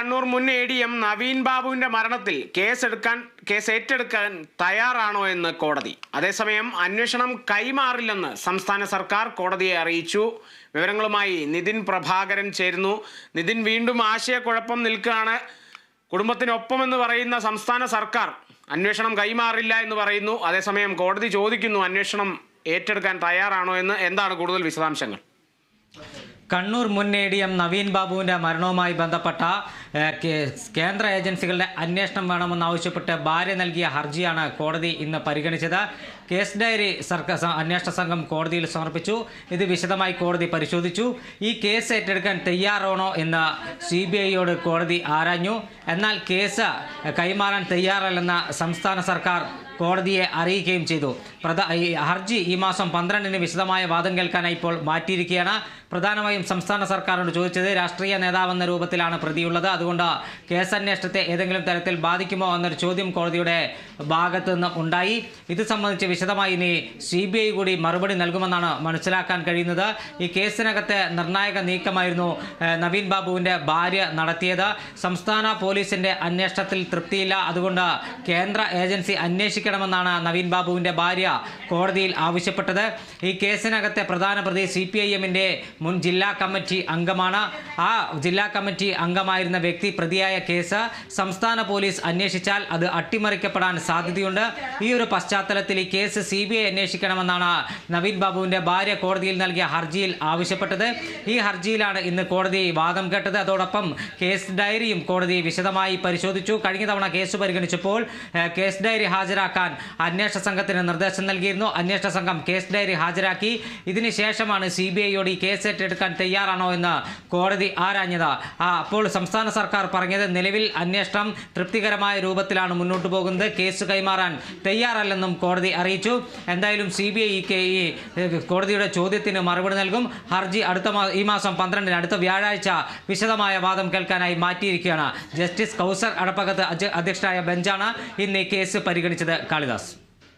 കണ്ണൂർ മുൻ A D M Naveen ബാബുവിന്റെ മരണത്തിൽ കേസെടുക്കാൻ കേസ് ഏറ്റെടുക്കാൻ തയ്യാറാണോ എന്ന് കോടതി. അതേസമയം അന്വേഷണം കൈമാറില്ലെന്ന് സംസ്ഥാന സർക്കാർ കോടതിയെ അറിയിച്ചു. വിവരങ്ങളുമായി നിതിൻ പ്രഭാകരൻ ചേരുന്നു. നിതിൻ വീണ്ടും ആശയക്കുഴപ്പം നിൽക്കുകയാണ്. കുടുംബത്തിനൊപ്പമെന്ന് പറയുന്ന സംസ്ഥാന സർക്കാർ അന്വേഷണം കൈമാറില്ല എന്ന് പറയുന്നു. അതേസമയം കോടതി ചോദിക്കുന്നു അന്വേഷണം ഏറ്റെടുക്കാൻ തയ്യാറാണോ എന്ന്. എന്താണ് കൂടുതൽ വിശദാംശങ്ങൾ? കണ്ണൂർ മുൻ എ ഡി എം നവീൻ ബാബുവിന്റെ മരണവുമായി ബന്ധപ്പെട്ട കേന്ദ്ര ഏജൻസികളുടെ അന്വേഷണം വേണമെന്നാവശ്യപ്പെട്ട് ഭാര്യ നൽകിയ ഹർജിയാണ് കോടതി ഇന്ന് പരിഗണിച്ചത്. കേസ് ഡയറി സർക്കാർ അന്വേഷണ സംഘം കോടതിയിൽ സമർപ്പിച്ചു. ഇത് വിശദമായി കോടതി പരിശോധിച്ചു. ഈ കേസ് ഏറ്റെടുക്കാൻ തയ്യാറാണോ എന്ന് സി ബി ഐയോട് കോടതി ആരാഞ്ഞു. എന്നാൽ കേസ് കൈമാറാൻ തയ്യാറല്ലെന്ന് സംസ്ഥാന സർക്കാർ കോടതിയെ അറിയിക്കുകയും ചെയ്തു. ഹർജി ഈ മാസം പന്ത്രണ്ടിന് വിശദമായ വാദം കേൾക്കാനായി ഇപ്പോൾ മാറ്റിയിരിക്കുകയാണ്. പ്രധാനമായും സംസ്ഥാന സർക്കാരിനോട് ചോദിച്ചത് രാഷ്ട്രീയ നേതാവെന്ന രൂപത്തിലാണ് പ്രതിയുള്ളത്. അതുകൊണ്ട് കേസന്വേഷണത്തെ ഏതെങ്കിലും തരത്തിൽ ബാധിക്കുമോ എന്നൊരു ചോദ്യം കോടതിയുടെ ഭാഗത്തു നിന്നും ഉണ്ടായി. ഇത് സംബന്ധിച്ച് വിശദമായി ഇനി സി ബി ഐ കൂടി മറുപടി നൽകുമെന്നാണ് മനസ്സിലാക്കാൻ കഴിയുന്നത്. ഈ കേസിനകത്തെ നിർണായക നീക്കമായിരുന്നു നവീൻ ബാബുവിന്റെ ഭാര്യ നടത്തിയത്. സംസ്ഥാന പോലീസിന്റെ അന്വേഷണത്തിൽ തൃപ്തിയില്ല. അതുകൊണ്ട് കേന്ദ്ര ഏജൻസി അന്വേഷിക്കണമെന്നാണ് നവീൻ ബാബുവിന്റെ ഭാര്യ കോടതിയിൽ ആവശ്യപ്പെട്ടത്. ഈ കേസിനകത്തെ പ്രധാന പ്രതി സി മുൻ ജില്ലാ കമ്മിറ്റി അംഗമാണ്. ആ ജില്ലാ കമ്മിറ്റി അംഗമായിരുന്ന വ്യക്തി പ്രതിയായ കേസ് സംസ്ഥാന പോലീസ് അന്വേഷിച്ചാൽ അത് അട്ടിമറിക്കപ്പെടാൻ സാധ്യതയുണ്ട്. ഈ ഒരു പശ്ചാത്തലത്തിൽ ഈ കേസ് സി ബി ഐ അന്വേഷിക്കണമെന്നാണ് നവീൻ ബാബുവിന്റെ ഭാര്യ കോടതിയിൽ നൽകിയ ഹർജിയിൽ ആവശ്യപ്പെട്ടത്. ഈ ഹർജിയിലാണ് ഇന്ന് കോടതി വാദം കേട്ടത്. അതോടൊപ്പം കേസ് ഡയറിയും കോടതി വിശദമായി പരിശോധിച്ചു. കഴിഞ്ഞ തവണ കേസ് പരിഗണിച്ചപ്പോൾ കേസ് ഡയറി ഹാജരാക്കാൻ അന്വേഷണ സംഘത്തിന് നിർദ്ദേശം നൽകിയിരുന്നു. അന്വേഷണ സംഘം കേസ് ഡയറി ഹാജരാക്കി. ഇതിനുശേഷമാണ് സി ബി ഐയോട് ഈ കേസ് ഏറ്റെടുക്കാൻ തയ്യാറാണോ എന്ന് കോടതി ആരാഞ്ഞത്. അപ്പോൾ സംസ്ഥാന സർക്കാർ പറഞ്ഞത് നിലവിൽ അന്വേഷണം തൃപ്തികരമായ രൂപത്തിലാണ് മുന്നോട്ട് പോകുന്നത്. കേസ് കൈമാറാൻ തയ്യാറല്ലെന്നും കോടതി അറിയിച്ചു. എന്തായാലും സി ബി കോടതിയുടെ ചോദ്യത്തിന് മറുപടി നൽകും. ഹർജി അടുത്ത ഈ മാസം പന്ത്രണ്ടിന് അടുത്ത വ്യാഴാഴ്ച വിശദമായ വാദം കേൾക്കാനായി മാറ്റിയിരിക്കുകയാണ്. ജസ്റ്റിസ് കൗസർ അടപ്പകത്ത് അധ്യക്ഷനായ ബെഞ്ചാണ് ഇന്ന് ഈ കേസ് പരിഗണിച്ചത്. കാളിദാസ്.